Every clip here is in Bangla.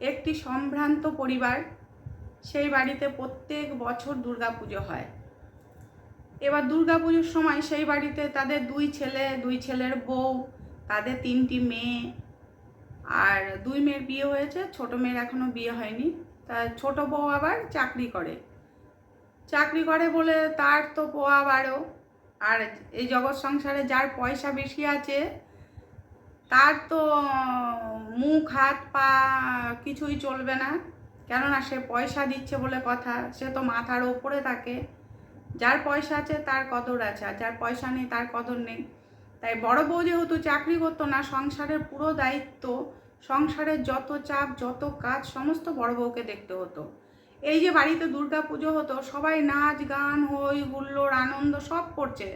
একটি সম্ভ্রান্ত পরিবার, সেই বাড়িতে প্রত্যেক বছর দুর্গাপুজো হয়। এবার দুর্গাপুজোর সময় সেই বাড়িতে তাদের দুই ছেলে, দুই ছেলের বউ, তাদের তিনটি মেয়ে আর দুই মেয়ের বিয়ে হয়েছে, ছোট মেয়ের এখনও বিয়ে হয়নি। তা ছোট বউ আবার চাকরি করে। চাকরি করে বলে তার তো পোয়া বারো। আর এই জগৎ সংসারে যার পয়সা বেশি আছে তার তো, মুখ, হাত, পা কিছুই চলবে না। কেননা সে পয়সা দিচ্ছে বলে কথা, সে তো মাথার ওপরে থাকে। যার পয়সা আছে তার কদর আছে, আর যার পয়সা নেই তার কদর নেই। তাই বড় বউ যেহেতু চাকরি করতো না, সংসারের পুরো দায়িত্ব, সংসারের যত চাপ, যত কাজ, সমস্ত বড় বউকে দেখতে হতো। এই যে বাড়িতে দুর্গা পুজো হতো, সবাই নাচ, গান হই হুল্লোড়, আনন্দ সব করছে।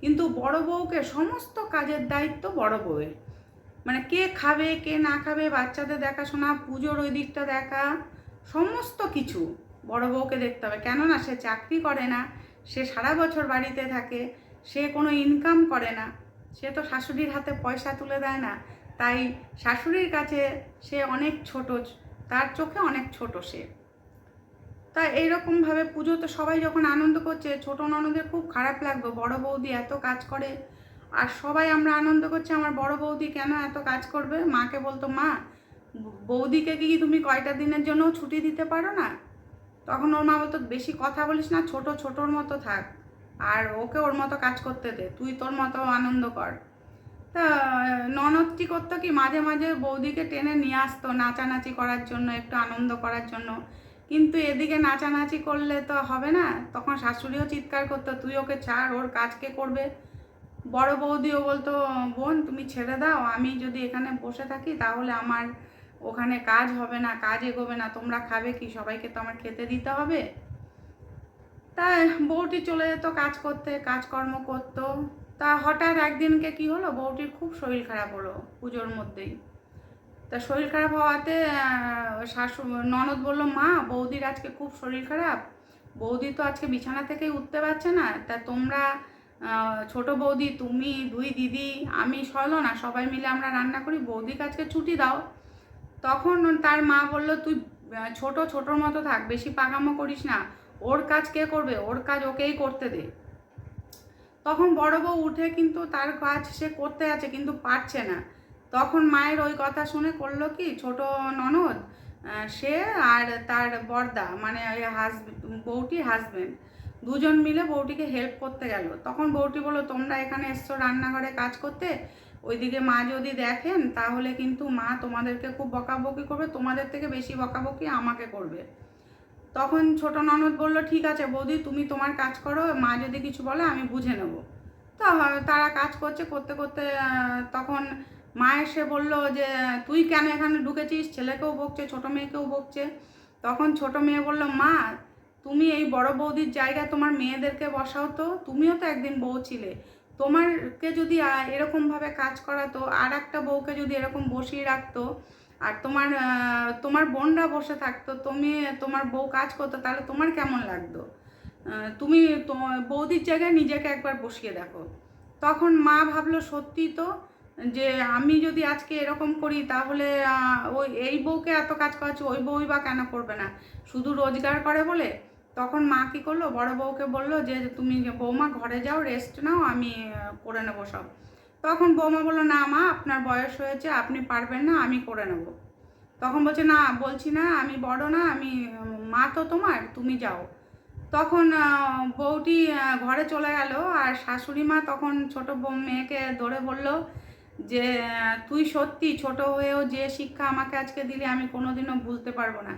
কিন্তু বড় বউকে সমস্ত কাজের দায়িত্ব বড় বউয়ের। মানে কে খাবে, কে না খাবে, বাচ্চাদের দেখাশোনা, পুজোর ওই দিকটা দেখা, সমস্ত কিছু বড় বউকে দেখতে হবে। কেননা সে চাকরি করে না, সে সারা বছর বাড়িতে থাকে, সে কোনো ইনকাম করে না, সে তো শাশুড়ির হাতে পয়সা তুলে দেয় না, তাই শাশুড়ির কাছে সে অনেক ছোট, তার চোখে অনেক ছোট সে। তা এইরকমভাবে পুজোতে সবাই যখন আনন্দ করছে, ছোট ননদের খুব খারাপ লাগবে বড় বৌদি এত কাজ করে আর সবাই আমরা আনন্দ করছি, আমার বড় বৌদি কেন এত কাজ করবে? মাকে বলতো, মা, বৌদিকে কি তুমি কয়টা দিনের জন্য ছুটি দিতে পারো না? তখন ওর মা বলতো, বেশি কথা বলিস না, ছোট ছোটোর মতো থাক, আর ওকে ওর মতো কাজ করতে দে, তুই তোর মতো আনন্দ কর। তা, ননদটি করতো কি, মাঝে মাঝে বৌদিকে টেনে নিয়ে আসতো নাচানাচি করার জন্য, একটু আনন্দ করার জন্য। কিন্তু এদিকে নাচানাচি করলে তো হবে না, তখন শাশুড়িও চিৎকার করতো, তুই ওকে ছাড়, ওর কাজকে করবে? বড় বৌদিও বলতো, বোন, তুমি ছেড়ে দাও, আমি যদি এখানে বসে থাকি তাহলে আমার ওখানে কাজ হবে না, কাজ এগোবে না, তোমরা খাবে কি? সবাইকে তো আমার খেতে দিতে হবে। তাই বউটি চলে যেত কাজ করতে, কাজকর্ম করতো। তা হঠাৎ একদিনকে কি হলো? বউটির খুব শরীর খারাপ হলো পুজোর মধ্যেই। তা শরীর খারাপ হওয়াতে শাশু, ননদ বলল, মা, বৌদির আজকে খুব শরীর খারাপ। বৌদি তো আজকে বিছানা থেকেই উঠতে পারছে না। তা তোমরা ছোট বৌদি, তুমি, দুই দিদি, আমি সলো না সবাই মিলে আমরা রান্না করি। বৌদিকে কাজকে ছুটি দাও। তখন তার মা বলল, তুই ছোট, ছোটোর মতো থাক, বেশি পাকামো করিস না। ওর কাজ কে করবে? ওর কাজ ওকেই করতে দে। তখন বড় বউ উঠে কিন্তু তার কাজ সে করতে আছে, কিন্তু পারছে না। তখন মায়ের ওই কথা শুনে করল কি, ছোট ননদ সে আর তার বর্দা মানে ওই হাজবেন্ড বউটি হাজবেন্ড দুজন মিলে বউটিকে হেল্প করতে গেল। তখন বউটি বলল, তোমরা এখানে এসছো রান্নাঘরে কাজ করতে? ওইদিকে মা যদি দেখেন, তাহলে কিন্তু মা তোমাদেরকে খুব বকাবকি করবে, তোমাদের থেকে বেশি বকাবকি আমাকে করবে। তখন ছোট ননদ বলল, ঠিক আছে বৌদি, তুমি তোমার কাজ করো, মা যদি কিছু বলে আমি বুঝে নেব। তো তারা কাজ করছে, করতে করতে তখন মা এসে বলল যে, তুই কেন এখানে ঢুকেছিস? ছেলেকেও বকছে ছোট মেয়েকেও বকছে তখন ছোট মেয়ে বলল, মা তুমি এই বড় বৌদির জায়গায় তোমার মেয়েদেরকে বসাও তো, তুমিও তো একদিন বউ ছিলে। তোমারকে যদি এরকমভাবে কাজ করাতো আর একটা বউকে যদি এরকম বসিয়ে রাখতো, আর তোমার তোমার বোনরা বসে থাকতো, তুমি, তোমার বউ কাজ করতো, তাহলে তোমার কেমন লাগতো? তুমি বৌদির জায়গায় নিজেকে একবার বসিয়ে দেখো। তখন মা ভাবলো, সত্যি তো, যে আমি যদি আজকে এরকম করি, তাহলে ওই, এই বউকে এত কাজ করাচ্ছি, ওই বউই বা কেন করবে না? শুধু রোজগার করে বলে তখন মা কী করল? বড় বউকে বলল যে, তুমি বৌমা, ঘরে যাও রেস্ট নাও, আমি করে নেব সব। তখন বৌমা বলল, না মা, আপনার বয়স হয়েছে, আপনি পারবেন না, আমি করে নেব। তখন বলছে, না, বলছি না, আমি বড় না, আমি, মা তো তোমার, তুমি যাও। তখন বউটি ঘরে চলে গেল, আর শাশুড়ি মা তখন ছোট বউ মেয়েকে ধরে বলল যে, তুই সত্যি ছোট হয়েও যে শিক্ষা আমাকে আজকে দিলি, আমি কোনোদিনও ভুলতে পারব না।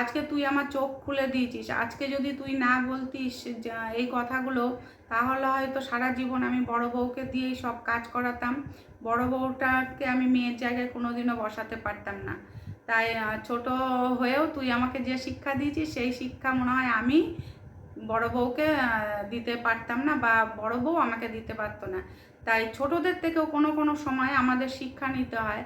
আজকে তুই আমার চোখ খুলে দিয়েছিস, আজকে যদি তুই না বলতিস এই কথাগুলো, তাহলে হয়তো সারা জীবন আমি বড় বউকে দিয়েই সব কাজ করাতাম। বড় বউটাকে আমি মেয়ের জায়গায় কোনোদিনও বসাতে পারতাম না। তাই ছোট হয়েও তুই আমাকে যে শিক্ষা দিয়েছিস, সেই শিক্ষা মনে হয় আমি বড় বউকে দিতে পারতাম না বা বড় বউ আমাকে দিতে পারতো না। তাই ছোটদের থেকেও কোনো কোনো সময় আমাদের শিক্ষা নিতে হয়।